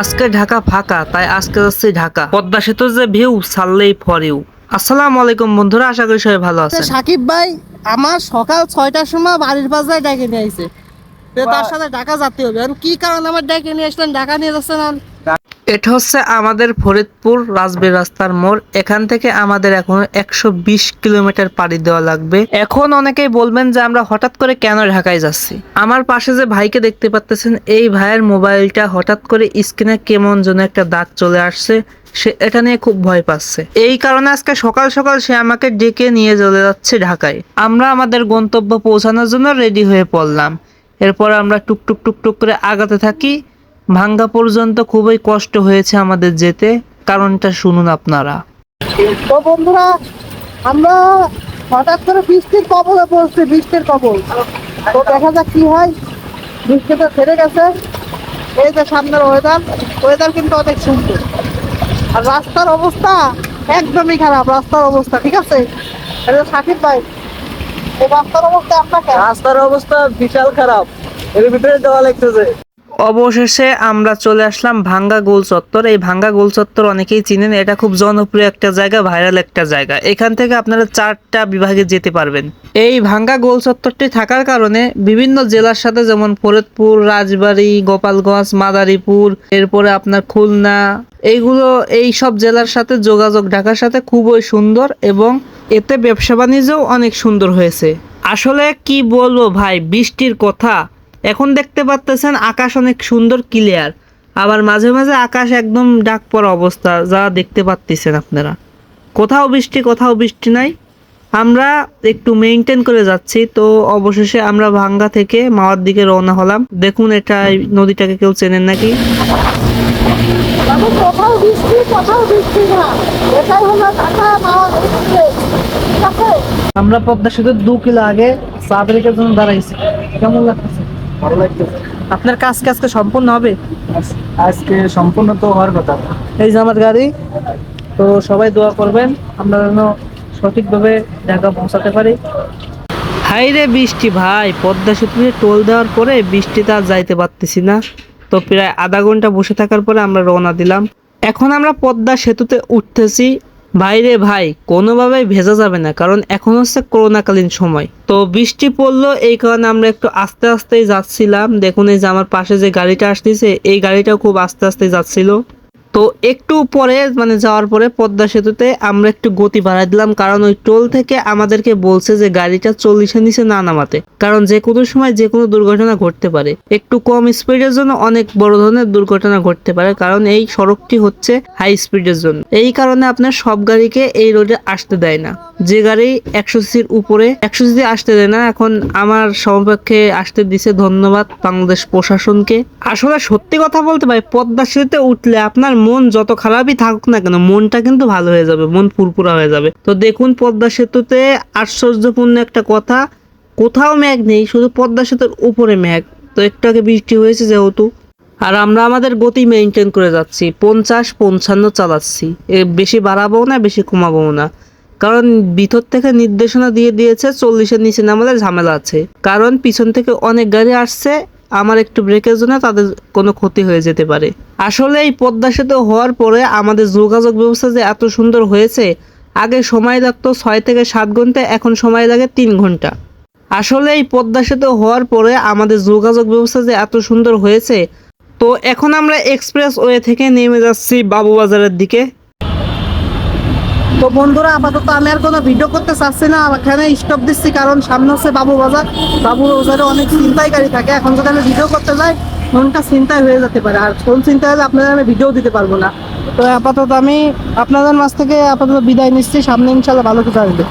আজকে ঢাকা ফাঁকা তাই আজকে যাচ্ছি ঢাকা। পদ্মা সেতুর যে ভিউ সাললেই ফরেও আসসালাম আলাইকুম বন্ধুরা আশা করি সবাই ভালো আছে আছেন সাকিব ভাই আমার সকাল ছয়টার সময় বাড়ির বাজারে ডেকে নিয়ে আইছে। তার সাথে ঢাকা যেতে হবে কি কারণে আমার ডেকে নিয়ে আসলেন? ঢাকা নিয়ে যাচ্ছেন? এটা হচ্ছে আমাদের ফরিদপুর রাজবীর রাস্তার মোড়। এখান থেকে আমাদের এখন একশো বিশ কিলোমিটার পাড়ি দেওয়া লাগবে। এখন অনেকেই বলবেন যে আমরা হঠাৎ করে কেন ঢাকায় যাচ্ছি? আমার পাশে যে ভাইকে দেখতে পাচ্ছেন এই ভাইয়ের মোবাইলটা হঠাৎ করে স্ক্রিনে কেমন যেন একটা দাগ চলে আসছে। সে এটা নিয়ে খুব ভয় পাচ্ছে। এই কারণে আজকে সকাল সকাল সে আমাকে ডেকে নিয়ে চলে যাচ্ছে ঢাকায়। আমরা আমাদের গন্তব্য পৌঁছানোর জন্য রেডি হয়ে পড়লাম। এরপর আমরা টুকটুক টুকটুক করে আগাতে থাকি। ভাঙ্গা পর্যন্ত খুবই কষ্ট হয়েছে আমাদের যেতে কারণটা শুনুন আপনারা। তো বন্ধুরা আমরা হঠাৎ করে বৃষ্টির কবলে পড়ছি বৃষ্টির কবল। তো দেখা যাক কি হয়। বৃষ্টিটা ছেড়ে গেছে। এই যে সামনের ওয়েদার ওয়েদার কিন্তু অনেক সুন্দর। আর রাস্তার অবস্থা একদমই খারাপ রাস্তার অবস্থা ঠিক আছে? এটা সাকিব ভাই এই রাস্তার অবস্থা আপনাকে রাস্তার অবস্থা বিশাল খারাপ। এর ভিতরে দেওয়া লাগতেছে। অবশেষে আমরা চলে আসলাম ভাঙ্গা গোল চত্বর। এই ভাঙ্গা গোল চত্বর অনেকেই চিনেন, এটা খুব জনপ্রিয় একটা জায়গা, ভাইরাল একটা জায়গা। এখান থেকে আপনারা চারটা বিভাগে যেতে পারবেন। এই ভাঙ্গা গোল চত্বরটি থাকার কারণে বিভিন্ন জেলার সাথে যেমন ফরিদপুর, রাজবাড়ি, গোপালগঞ্জ, মাদারীপুর, এরপরে আপনার খুলনা, এইগুলো, এই সব জেলার সাথে যোগাযোগ ঢাকার সাথে খুবই সুন্দর এবং এতে ব্যবসা বাণিজ্যও অনেক সুন্দর হয়েছে। আসলে কি বলব ভাই, বৃষ্টির কথা এখন দেখতে পাচ্তেছেন আকাশ অনেক সুন্দর ক্লিয়ার আবার মাঝে মাঝে আকাশ একদম ডাক পড়া অবস্থা যা দেখতে পাচ্ছেন আপনারা। কোথাও বৃষ্টি কোথাও বৃষ্টি নাই। আমরা একটু মেনটেন করে যাচ্ছি তো অবশেষে আমরা ভাঙ্গা থেকে মাওয়ার দিকে রওনা হলাম। দেখুন এটা নদীটাকে কেউ চেনেন নাকি? তবে কোথাও বৃষ্টি কোথাও বৃষ্টি না। এটাই হলো ঢাকা মাওয়া এক্সপ্রেস ঠিক আছে? আমরা পদ্মা সেতুর দু কিলো আগে চা ব্রেকের জন্য দাঁড়াইছি। কেমন লাগতেছে? ভালো লাগতেছে। আপনার কাজ কি আজকে সম্পূর্ণ হবে? আজকে সম্পূর্ণ তো হওয়ার কথা। এই যে আমার গাড়ি তো সবাই দোয়া করবেন আমরা যেন সঠিকভাবে ঢাকা পৌঁছাতে পারি। হাই রে বৃষ্টি ভাই পদ্মা সেতুতে টোল দেওয়ার পরে বৃষ্টিতে আর যাইতে পারতেছি না। তো প্রায় আধা ঘণ্টা বসে থাকার পরে আমরা রওনা দিলাম। এখন আমরা পদ্মা সেতুতে উঠতেছি ভাই রে ভাই, কোনোভাবেই ভেজা যাবে না, কারণ এখন হচ্ছে করোনাকালীন সময়। তো বৃষ্টি পড়ল, এই কারণে আমরা একটু আস্তে আস্তেই যাচ্ছিলাম। দেখুন এই যে আমার পাশে যে গাড়িটা আসতেছে, এই গাড়িটাও খুব আস্তে আস্তে যাচ্ছিল। তো একটু পরে মানে যাওয়ার পরে পদ্মা সেতুতে আমরা একটু গতি বাড়াই দিলাম, কারণ ওই টোল থেকে আমাদেরকে বলছে যে গাড়িটা চল্লিশের নিচে না নামাতে, কারণ যে কোনো সময় যে কোনো দুর্ঘটনা ঘটতে পারে। একটু কম স্পিডের জন্য অনেক বড় ধরনের দুর্ঘটনা ঘটতে পারে, কারণ এই সড়কটি হচ্ছে হাই স্পিডের জন্য। এই কারণে আপনার সব গাড়িকে এই রোডে আসতে দেয় না। যে গাড়ি একশো সিসির উপরে, একশো সিসি আসতে দেয় না। এখন আমার সমপক্ষে আসতে দিছে ধন্যবাদ বাংলাদেশ প্রশাসনকে। আসলে সত্যি কথা বলতে ভাই, পদ্মা সেতুতে উঠলে আপনার মন যত খারাপই থাকুক না কেন, মনটা কিন্তু ভালো হয়ে যাবে, মন ফুরফুরা হয়ে যাবে। তো দেখুন, পদ্মা সেতুতে আশ্চর্যপূর্ণ একটা কথা, কোথাও মেঘ নেই, শুধু পদ্মা সেতুর উপরে মেঘ। তো একটু আগে বৃষ্টি হয়েছে যেহেতু। আর আমরা আমাদের গতি মেনটেন করে যাচ্ছি, পঞ্চাশ পঞ্চান্ন চালাচ্ছি। এ বেশি বাড়াবো না, বেশি কমাবো না। কারণ ভিতর থেকে নির্দেশনা দিয়ে দিয়েছে, চল্লিশের নিচে নামালে ঝামেলা আছে। কারণ পিছন থেকে অনেক গাড়ি আসছে আমার একটু ব্রেকের জন্য তাদের কোনো ক্ষতি হয়ে যেতে পারে। আসলে এই পদ্মা সেতু হওয়ার পরে আমাদের যোগাযোগ ব্যবস্থা যে এত সুন্দর হয়েছে, আগে সময় লাগতো ছয় থেকে সাত ঘণ্টা, এখন সময় লাগে তিন ঘণ্টা। আসলে এই পদ্মা সেতু হওয়ার পরে আমাদের যোগাযোগ ব্যবস্থা যে এত সুন্দর হয়েছে, তো এখন আমরা এক্সপ্রেস ওয়ে থেকে নেমে যাচ্ছি বাবুবাজারের দিকে। তো বন্ধুরা, আপাতত আমি আর কোনো ভিডিও করতে চাচ্ছি না। এখানে স্টপ দিচ্ছি, কারণ সামনে হচ্ছে বাবু বাজার। বাবু বাজারে অনেক চিন্তাই গাড়ি থাকে। এখন যদি আমি ভিডিও করতে যাই, মনটা চিন্তায় হয়ে যেতে পারে। আর কোন চিন্তা হলে আপনাদের আমি ভিডিও দিতে পারব না। তো আপাতত আমি আপনাদের মাছ থেকে আপাতত বিদায় নিচ্ছি। সামনে ইনশাল্লাহ ভালো কিছু আসবে।